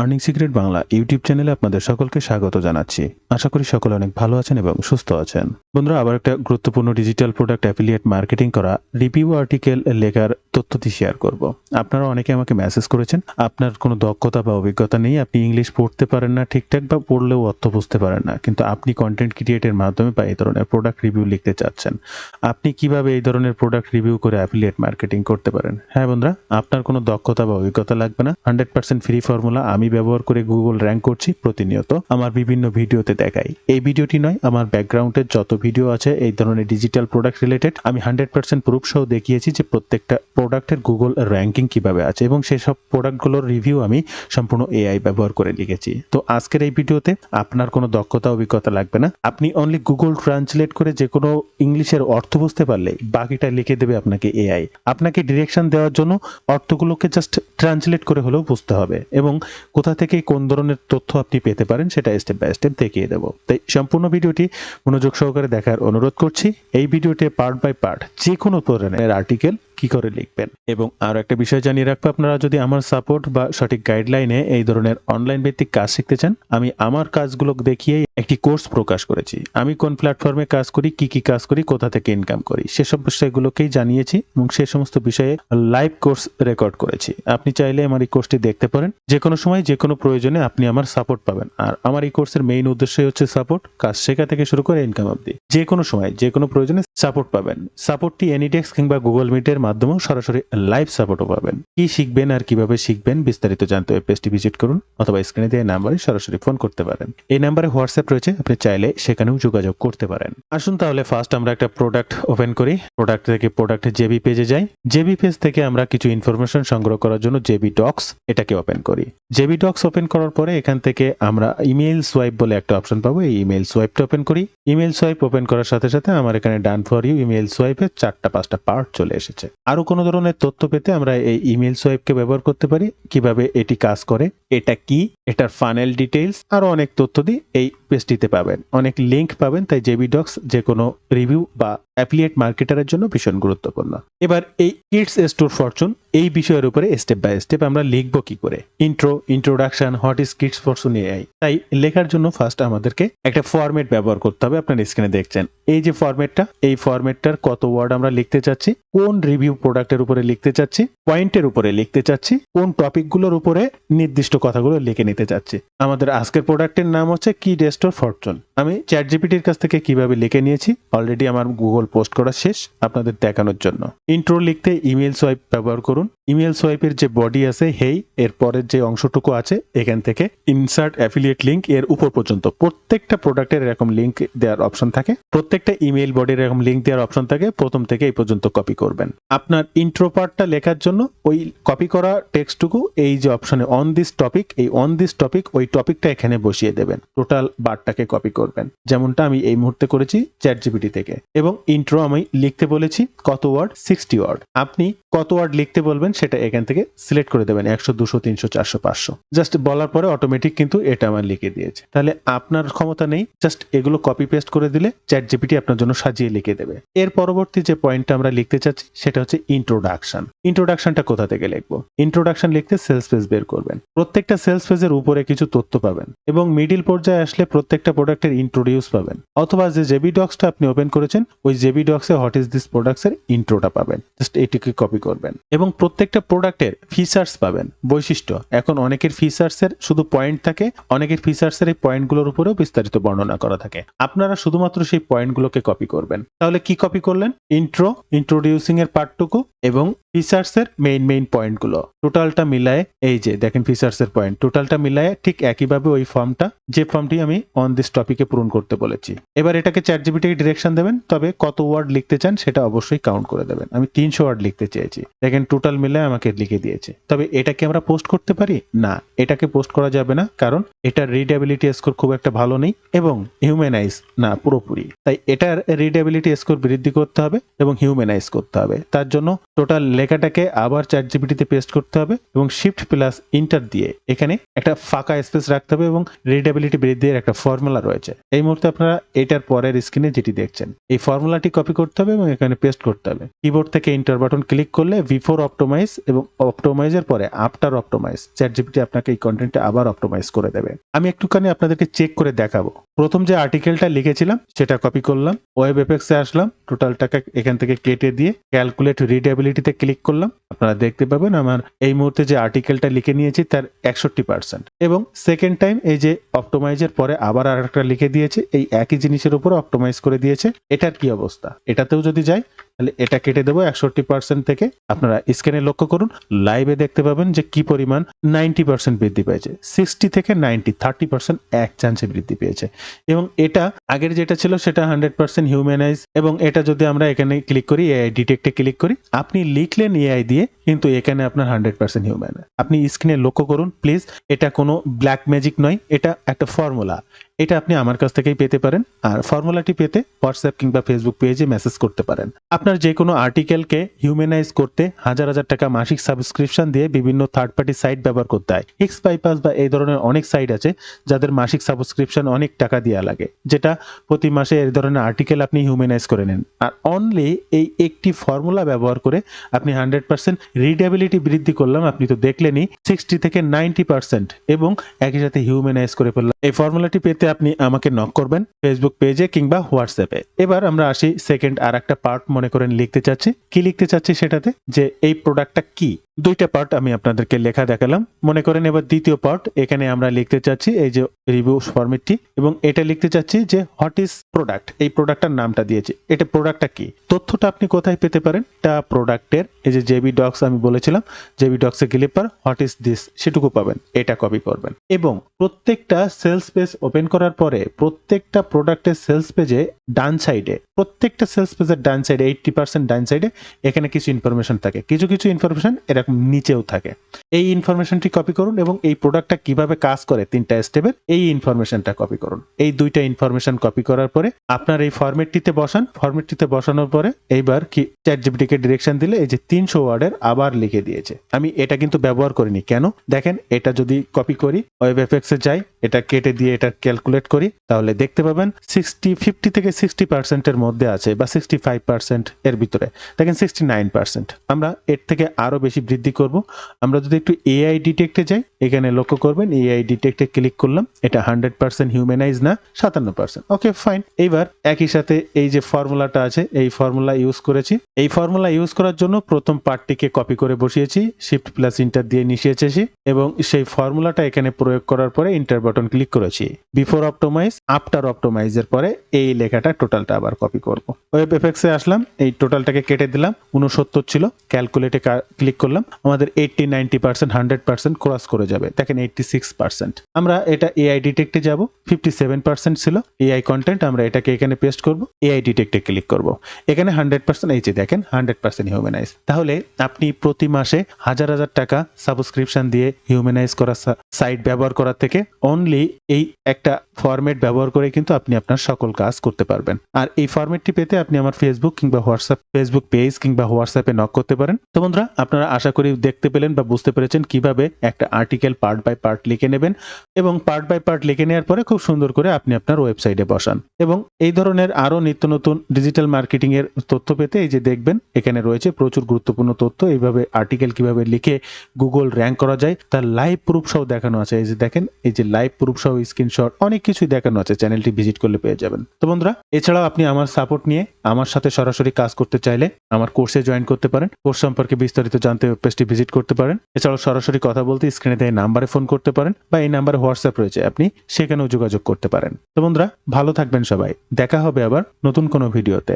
Earning secret Bangla YouTube চ্যানেলে আপনাদের সকলকে স্বাগত জানাচ্ছি। আশা করি সকলে অনেক ভালো আছেন এবং সুস্থ আছেন। বন্ধুরা, আবার একটা গুরুত্বপূর্ণ ডিজিটাল প্রোডাক্ট অ্যাফিলিয়েট মার্কেটিং করা রিভিউ আর্টিকেল লেখার তথ্যটি শেয়ার করব। আপনারা অনেকে আমাকে মেসেজ করেছেন, আপনার কোনো দক্ষতা বা অভিজ্ঞতা নেই, আপনি ইংলিশ পড়তে পারেন না ঠিকঠাক বা পড়লেও অর্থ বুঝতে পারেন না। কিন্তু আপনি কন্টেন্ট ক্রিয়েটের মাধ্যমে বা এই ধরনের প্রোডাক্ট রিভিউ লিখতে চাচ্ছেন, আপনি কীভাবে এই ধরনের প্রোডাক্ট রিভিউ করে অ্যাফিলিয়েট মার্কেটিং করতে পারেন? হ্যাঁ বন্ধুরা, আপনার কোনো দক্ষতা বা অভিজ্ঞতা লাগবে না। হান্ড্রেড পার্সেন্ট ফ্রি ফর্মুলা আমি ব্যবহার করে গুগল র্যাঙ্ক করছি প্রতিনিয়ত। আমার বিভিন্ন ভিডিওতে দেখাই। এই ভিডিওটি নয়, আমার ব্যাকগ্রাউন্ডের যত ভিডিও আছে, এই ধরনের ডিজিটাল প্রোডাক্ট রিলেটেড আমি হান্ড্রেড পার্সেন্ট প্রুফ সহ দেখিয়েছি যে প্রত্যেকটা প্রোডাক্টের গুগল র্যাঙ্কিং কীভাবে আছে এবং সেসব প্রোডাক্টগুলোর রিভিউ আমি সম্পূর্ণ এআই ব্যবহার করে লিখেছি। তো আজকের এই ভিডিওতে আপনার কোনো দক্ষতা, অভিজ্ঞতা লাগবে না। আপনি অনলি গুগল ট্রান্সলেট করে যে কোনো ইংলিশের অর্থ বুঝতে পারলে বাকিটা লিখে দেবে আপনাকে এআই আপনাকে ডিরেকশন দেওয়ার জন্য অর্থগুলোকে জাস্ট ট্রান্সলেট করে হলেও বুঝতে হবে এবং কোথা থেকে কোন ধরনের তথ্য আপনি পেতে পারেন সেটা স্টেপ বাই স্টেপ দেখিয়ে দেবো। তাই সম্পূর্ণ ভিডিওটি মনোযোগ সহকারে দেখার অনুরোধ করছি। এই ভিডিওতে পার্ট বাই পার্ট যে কোনো ধরনের আর্টিকেল কি করে লিখবেন? এবং আর একটা বিষয় জানিয়ে রাখব আপনারা, যদি আমার সাপোর্ট বা সঠিক গাইডলাইনে এই ধরনের অনলাইন ভিত্তিক কাজ শিখতে চান, আমি আমার কাজগুলো দেখিয়ে একটি কোর্স প্রকাশ করেছি। আমি কোন প্ল্যাটফর্মে কাজ করি, কি কি কাজ করি, কোথা থেকে ইনকাম করি, সেসব বিষয়গুলোকেই জানিয়েছি এবং সে সমস্ত বিষয়ে লাইভ কোর্স রেকর্ড করেছি। আপনি চাইলে আমার এই কোর্সটি দেখতে পারেন। যে কোনো সময় যে কোনো প্রয়োজনে আপনি আমার সাপোর্ট পাবেন। আর আমার এই কোর্সের মেইন উদ্দেশ্যই হচ্ছে সাপোর্ট কাজ শেখা থেকে শুরু করে ইনকাম অবধি। যে কোনো সময় যে কোনো প্রয়োজনে সাপোর্ট পাবেন। সাপোর্টটি এনিটেক্স কিংবা গুগল মিটের মাধ্যমেও সরাসরি লাইভ সাপোর্টও পাবেন। কি শিখবেন আর কীভাবে শিখবেন বিস্তারিত জানতে ওয়েব পেজটি ভিজিট করুন অথবা স্ক্রিনে দেওয়া নাম্বারে সরাসরি ফোন করতে পারেন। এই নাম্বারে হোয়াটসঅ্যাপ রয়েছে, আপনি চাইলে সেখানেও যোগাযোগ করতে পারেন। আসুন তাহলে ফার্স্ট আমরা একটা প্রোডাক্ট ওপেন করি। প্রোডাক্ট থেকে প্রোডাক্টের জেবি পেজে যাই। জেবি পেজ থেকে আমরা কিছু ইনফরমেশন সংগ্রহ করার জন্য জেবি ডক্স এটাকে ওপেন করি। জেবি ডক্স ওপেন করার পরে এখান থেকে আমরা ইমেল সোয়াইপ বলে একটা অপশন পাবো। এই ইমেল সোয়াইপটা ওপেন করি। ইমেল সোয়াইপ ওপেন করার সাথে সাথে আমার এখানে ডান ফর ইউ ইমেল সোয়াইপের চারটা পাঁচটা পার্ট চলে এসেছে। আরও কোনো ধরনের তথ্য পেতে আমরা এই ইমেল সোয়াইপকে ব্যবহার করতে পারি। কীভাবে এটি কাজ করে, এটা কি, এটার ফানেল ডিটেইলস আরও অনেক তথ্য দিয়ে এই পেজটিতে পাবেন। অনেক লিংক পাবেন, তাই জেবি ডক্স যে কোনো রিভিউ বা অ্যাফিলিয়েট মার্কেটারের জন্য ভীষণ গুরুত্বপূর্ণ। এবার এই কিডস স্টোর ফরচুন এই বিষয়ের উপরে স্টেপ বাই স্টেপ আমরা লিখব কি করে। Intro introduction what is kids fortune AI তাই লেখার জন্য ফার্স্ট আমাদেরকে একটা ফরম্যাট ব্যবহার করতে হবে, আপনার স্ক্রিনে দেখছেন। এই যে ফরম্যাটটা এই ফরম্যাটটার কত ওয়ার্ড আমরা লিখতে চাচ্ছি, কোন রিভিউ প্রোডাক্টের উপরে লিখতে চাচ্ছি পয়েন্টের উপরে লিখতে চাচ্ছি, কোন টপিকগুলোর উপরে নির্দিষ্ট কথাগুলো লিখে নিতে চাচ্ছি। আমাদের আজকের প্রোডাক্টের নাম হচ্ছে কি ডেস্টোর ফরচুন আমি চ্যাট জিপিটির কাছ থেকে কীভাবে লিখে নিয়েছি অলরেডি আমার গুগল পোস্ট করা শেষ, আপনাদের দেখানোর জন্য। ইন্ট্রো লিখতে ইমেল সোয়াইপ ব্যবহার করুন। ইমেল সোয়াইপের যে বডি আছে হেই এর পরের যে অংশটুকু আছে, এখান থেকে ইনসার্ট অ্যাফিলিয়েট লিঙ্ক এর উপর পর্যন্ত। প্রত্যেকটা প্রোডাক্টের এরকম লিঙ্ক দেওয়ার অপশন থাকে। প্রত্যেকটা ইমেল বডির এরকম লিঙ্ক দেওয়ার অপশন থাকে। প্রথম থেকে এই পর্যন্ত কপি করবেন। আপনার ইন্ট্রো পার্টটা লেখার জন্য ওই কপি করা টেক্সটটুকু এই যে অপশনে অন দিস টপিক এই অন দিস টপিক ওই টপিকটা এখানে বসিয়ে দেবেন। টোটাল বারটাকে কপি করবেন। যেমনটা আমি এই মুহূর্তে করেছি চ্যাট জিপিটি থেকে। এবং ইন্ট্রো আমি লিখতে বলেছি কত ওয়ার্ড সিক্সটি ওয়ার্ড আপনি কত ওয়ার্ড লিখতে বলবেন সেটা এখান থেকে সিলেক্ট করে দেবেন একশো, দুশো, তিনশো, চারশো, পাঁচশো। জাস্ট বলার পরে অটোমেটিক কিন্তু এটা আমার লিখে দিয়েছে। তাহলে আপনার ক্ষমতা নেই জাস্ট এগুলো কপি পেস্ট করে দিলে চ্যাট জিপিটি আপনার জন্য সাজিয়ে লিখে দেবে। এর পরবর্তী যে পয়েন্টটা আমরা লিখতে চাচ্ছি, সেটা হচ্ছে ইন্ট্রোডাকশন ইন্ট্রোডাকশনটা কোথা থেকে লিখব? ইন্ট্রোডাকশন লিখতে সেলস পেজ বের করবেন। প্রত্যেকটা সেলস পেজের উপরে কিছু তথ্য পাবেন এবং মিডিল পর্যায়ে আসলে প্রত্যেকটা প্রোডাক্টের ইন্ট্রোডিউস পাবেন। অথবা যে জেবি ডক্সটা আপনি ওপেন করেছেন, ওই জেবি ডক্সে হোয়াট ইজ দিস প্রোডাক্টস এর ইন্ট্রোটা পাবেন। জাস্ট এটিকে কপি করবেন। এবং প্রত্যেকটা প্রোডাক্টের ফিচার্স পাবেন। বৈশিষ্ট্য, এখন অনেকের ফিচার্স এর শুধু পয়েন্ট থাকে, অনেকের ফিচার্স এর এই পয়েন্টগুলোর উপরেও বিস্তারিত বর্ণনা করা থাকে। আপনারা শুধুমাত্র সেই পয়েন্টগুলোকে কপি করবেন। তাহলে কি কপি করলেন? ইন্ট্রো ইন্ট্রোডিউসিং এর পার্টটুকু এবং ফিচার্স এর মেইন মেইন পয়েন্টগুলো টোটালটা মিলায়ে এই যে, দেখেন ফিচার্স এর পয়েন্ট টোটালটা মিলায়ে ঠিক একইভাবে ওই ফর্মটা যে ফর্মটি আমি অন দিস টপিকে পূরণ করতে বলেছি। এবার এটাকে চ্যাট জিপিটিকে ডিরেকশন দেবেন, তবে কত ওয়ার্ড লিখতে চান সেটা অবশ্যই কাউন্ট করে দেবেন। আমি তিনশো ওয়ার্ড লিখতে চেয়েছি। দেখেন টোটাল মিলে আমাকে লিখে দিয়েছে। তবে এটাকে আমরা পোস্ট করতে পারি? না, এটাকে পোস্ট করা যাবে না, কারণ এটার রিডেবিলিটি স্কোর খুব একটা ভালো নেই এবং হিউম্যানাইজ না, পুরোপুরি। তাই এটার রিডেবিলিটি স্কোর বৃদ্ধি করতে হবে এবং হিউম্যানাইজ করতে হবে। তার জন্য টোটাল লেখাটাকে আবার চ্যাট জিপিটিতে পেস্ট করতে হবে এবং শিফট প্লাস ইন্টার দিয়ে এখানে একটা ফাঁকা স্পেস রাখতে হবে এবং রিডেবিলিটি বৃদ্ধির একটা ফর্মুলা রয়েছে। এই মুহূর্তে আপনারা এটার পরের স্ক্রিনে যেটি দেখছেন, এই ফর্মুলাটি কপি করতে হবে এবং এখানে পেস্ট করতে হবে। কিবোর্ড থেকে ইন্টার বাটন ক্লিক করলে বিফোর অপটোমাইজ এবং অপটোমাইজের পরে আফটার অপটোমাইজ চ্যাট জিপিটি আপনাকে এই কন্টেন্টটা আবার অপটোমাইজ করে দেবে। আমি একটুখানি আপনাদেরকে চেক করে দেখাবো। প্রথম যে আর্টিকেলটা লিখেছিলাম, সেটা কপি করলাম ওয়েব এফেক্সে আসলাম টোটালটাকে এখান থেকে কেটে দিয়ে ক্যালকুলেট রিডেবিলিটিতে ক্লিক করলাম। আপনারা দেখতে পাবেন আমার এই মুহূর্তে যে আর্টিকেলটা লিখে নিয়েছি, তার একষট্টি পার্সেন্ট এবং সেকেন্ড টাইম এই যে অপটোমাইজের পরে আবার আর একটা লিখে দিয়েছে, এই একই জিনিসের উপর অপটোমাইজ করে দিয়েছে। এটার কি অবস্থা? এটাতেও যদি যাই তাহলে এটা কেটে দেবো একষট্টি পার্সেন্ট থেকে। আপনারা স্ক্রিনে লক্ষ্য করুন লাইভে দেখতে পাবেন যে কি পরিমাণ নাইনটি পার্সেন্ট বৃদ্ধি পেয়েছে। সিক্সটি থেকে নাইনটি থার্টি পার্সেন্ট এক চান্সে বৃদ্ধি পেয়েছে। এবং এটা আগের যেটা ছিল সেটা হান্ড্রেড পার্সেন্ট হিউম্যানাইজ এবং এটা যদি আমরা এখানে ক্লিক করি এআই ডিটেক্টে ক্লিক করি, আপনি লিখলেন এআই দিয়ে, কিন্তু এখানে আপনার হান্ড্রেড পার্সেন্ট হিউম্যান আপনি স্ক্রিনে লক্ষ্য করুন প্লিজ এটা কোনো ব্ল্যাক ম্যাজিক নয়, এটা একটা ফর্মুলা এটা আপনি আমার কাছ থেকেই পেতে পারেন। আর ফর্মুলাটি পেতে হোয়াটসঅ্যাপ কিংবা ফেসবুক পেজে মেসেজ করতে পারেন। আপনার যে কোনো আর্টিকেলকে হিউম্যানাইজ করতে হাজার হাজার টাকা মাসিক সাবস্ক্রিপশন দিয়ে বিভিন্ন থার্ড পার্টি সাইট ব্যবহার করতে হয়। এক্স বাইপাস বা এই ধরনের অনেক সাইট আছে, যাদের মাসিক সাবস্ক্রিপশন অনেক টাকা দেওয়া লাগে, যেটা প্রতি মাসে এই ধরনের আর্টিকেল আপনি হিউম্যানাইজ করে নেন। আর অনলি এই একটি ফর্মুলা ব্যবহার করে আপনি হান্ড্রেড পার্সেন্ট রিডেবিলিটি বৃদ্ধি করলাম। আপনি তো দেখলেনই সিক্সটি থেকে নাইনটি পার্সেন্ট এবং একই সাথে হিউম্যানাইজ করে ফেললাম। এই ফর্মুলাটি পেতে আপনি আমাকে নক করবেন ফেসবুক পেজে কিংবা হোয়াটসঅ্যাপে এবার আমরা আসি সেকেন্ড আর একটা পার্ট মনে করেন লিখতে চাচ্ছি। কি লিখতে চাচ্ছি সেটাতে? যে এই প্রোডাক্টটা কি? দুইটা পার্ট আমি আপনাদেরকে লেখা দেখালাম। মনে করেন এবার দ্বিতীয় পার্ট এখানে আমরা লিখতে চাচ্ছি এই যে রিভিউ ফরম্যাটটি এবং এটা লিখতে চাচ্ছি যে হোয়াট ইজ প্রোডাক্ট এই প্রোডাক্টটার নামটা দিয়েছি। এটা প্রোডাক্টটা কি? তথ্যটা আপনি কোথায় পেতে পারেন? এটা প্রোডাক্টের এই যে জেবি ডক্স আমি বলেছিলাম জেবি ডক্সে গেলে পর হোয়াট ইজ দিস সেটুকু পাবেন। এটা কপি করবেন। এবং প্রত্যেকটা সেলস পেজ ওপেন করার পরে প্রত্যেকটা প্রোডাক্টের সেলস পেজে ডান সাইডে প্রত্যেকটা সেলস পেজের ডান সাইডে এইটটি পার্সেন্ট ডান সাইডে এখানে কিছু ইনফরমেশন থাকে। কিছু কিছু ইনফরমেশন এরকম নিচেও থাকে। এই ইনফরমেশনটি কপি করুন এবং এই প্রোডাক্টটা কীভাবে কাজ করে তিনটা স্টেপের এই ইনফরমেশনটা কপি করুন। এই দুইটা ইনফরমেশন কপি করার পরে আপনার এই ফরম্যাটটিতে বসান। ফরম্যাটটিতে বসানোর পরে এইবার কি চ্যাট জিপিটিকে ডিরেকশন দিলে এই যে তিনশো ওয়ার্ডের আবার লিখে দিয়েছে। আমি এটা কিন্তু ব্যবহার করিনি। কেন? দেখেন, এটা যদি কপি করি ওয়েব এফেক্টসে যাই, এটা কেটে দিয়ে এটা ক্যালকুলেট করি, তাহলে দেখতে পাবেন সিক্সটি ফিফটি থেকে সিক্সটি পার্সেন্টের মধ্যে আছে বা সিক্সটি ফাইভ পার্সেন্ট এর ভিতরে। দেখেন সিক্সটি নাইন পার্সেন্ট আমরা এর থেকে আরও বেশি বৃদ্ধি করব। আমরা যদি একটু এআই ডিটেক্টে যাই, এখানে লক্ষ্য করবেন এআই ডিটেক্টে ক্লিক করলাম। এটা হান্ড্রেড পার্সেন্ট হিউম্যানাইজ না, সাতান্ন পার্সেন্ট ওকে ফাইন এইবার একই সাথে এই যে ফর্মুলাটা আছে, এই ফর্মুলা ইউজ করেছি। এই ফর্মুলা ইউজ করার জন্য প্রথম পার্টটিকে কপি করে বসিয়েছি শিফট প্লাস ইন্টার দিয়ে এসেছি এবং সেই ফর্মুলাটা এখানে প্রয়োগ করার পরে ইন্টার বাটন ক্লিক করেছি। বিফোর অপটোমাইজ আফটার অপটোমাইজের পরে এই লেখাটা টোটালটা আবার কপি করব। ওয়েব এফেক্টসে আসলাম, এই টোটালটাকে কেটে দিলাম উনসত্তর ছিল ক্যালকুলেটে ক্লিক করলাম। আমাদের eighty ninety percent hundred percent cross করে যাবে। দেখেন এইটটি সিক্স পার্সেন্ট আমরা এটা এআই ডিটেক্টে যাব। ফিফটি সেভেন পার্সেন্ট ছিল এআই কন্টেন্ট আমরা এটাকে এখানে পেস্ট করব। এআই ডিটেক্টে ক্লিক করব। এখানে হান্ড্রেড পার্সেন্ট এই যে দেখেন হান্ড্রেড পার্সেন্ট হিউম্যানাইজ তাহলে আপনি প্রতি মাসে হাজার হাজার টাকা সাবস্ক্রিপশন দিয়ে হিউম্যানাইজ করা সাইট ব্যবহার করার থেকে অনলি এই একটা ফরম্যাট ব্যবহার করে কিন্তু আপনি আপনার সকল কাজ করতে পারবেন। আর এই ফরম্যাটটি পেতে আপনি আমার ফেসবুক কিংবা হোয়াটসঅ্যাপ ফেসবুক পেজ কিংবা হোয়াটসঅ্যাপে নক করতে পারেন। তো বন্ধুরা, আপনারা আশা করি দেখতে পেলেন বা বুঝতে পেরেছেন কীভাবে একটা আর্টিকেল পার্ট বাই পার্ট লিখে নেবেন এবং পার্ট বাই পার্ট লিখে নেওয়ার পরে খুব সুন্দর করে আপনি আপনার ওয়েবসাইটে বসান। এবং এই ধরনের আরও নিত্য নতুন ডিজিটাল মার্কেটিং এর তথ্য পেতে এই যে দেখবেন, এখানে রয়েছে প্রচুর গুরুত্বপূর্ণ তথ্য। এইভাবে আর্টিকেল কীভাবে লিখে গুগল র্যাঙ্ক করা যায়, তার লাইভ প্রুফ সহ দেখানো আছে। এই যে দেখেন, এই যে লাইভ প্রুফ সহ স্ক্রিনশট অনেক কিছুই দেখানো আছে। চ্যানেলটি ভিজিট করলে পেয়ে যাবেন। তো বন্ধুরা, এছাড়াও আপনি আমার সাপোর্ট নিয়ে আমার সাথে সরাসরি কাজ করতে চাইলে আমার কোর্সে জয়েন করতে পারেন। কোর্স সম্পর্কে বিস্তারিত জানতে পেজটি ভিজিট করতে পারেন। এছাড়াও সরাসরি কথা বলতে স্ক্রিনে দেয় নাম্বারে ফোন করতে পারেন বা এই নাম্বারে হোয়াটসঅ্যাপ রয়েছে, আপনি সেখানেও যোগাযোগ করতে পারেন। তো বন্ধুরা, ভালো থাকবেন সবাই। দেখা হবে আবার নতুন কোনো ভিডিওতে।